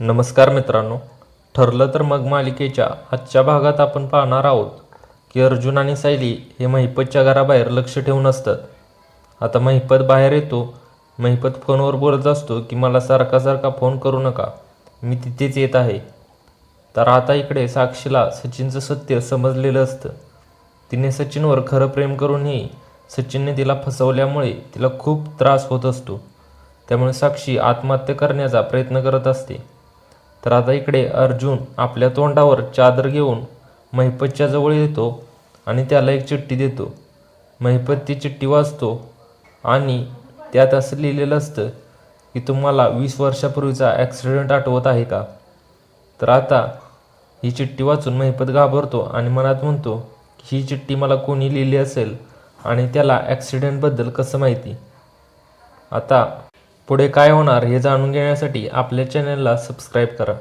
नमस्कार मित्रांनो ठरलं तर मग मालिकेच्या आजच्या भागात आपण पाहणार आहोत की अर्जुन आणि सायली हे महिपतच्या घराबाहेर लक्ष ठेवून असतात. आता महिपत बाहेर येतो. महिपत फोनवर बोलत असतो की मला सारखा सारखा फोन करू नका. मी तिथेच येत आहे. तर आता इकडे साक्षीला सचिनचं सत्य समजलेलं असतं. तिने सचिनवर खरं प्रेम करूनही सचिनने तिला फसवल्यामुळे तिला खूप त्रास होत असतो. त्यामुळे साक्षी आत्महत्या करण्याचा प्रयत्न करत असते. तर आता इकडे अर्जुन आपल्या तोंडावर चादर घेऊन महिपतच्या जवळ येतो आणि त्याला एक चिठ्ठी देतो. महिपत ती चिठ्ठी वाचतो आणि त्यात असं लिहिलेलं असतं की तुम्हाला वीस वर्षापूर्वीचा ॲक्सिडेंट आठवत आहे का? तर आता ही चिठ्ठी वाचून महिपत घाबरतो आणि मनात म्हणतो की ही चिठ्ठी मला कोणी लिहिली असेल आणि त्याला ॲक्सिडेंटबद्दल कसं माहिती? आता पुढे काय होणार हे जाणून घेण्यासाठी आपल्या चॅनलला सबस्क्राईब करा.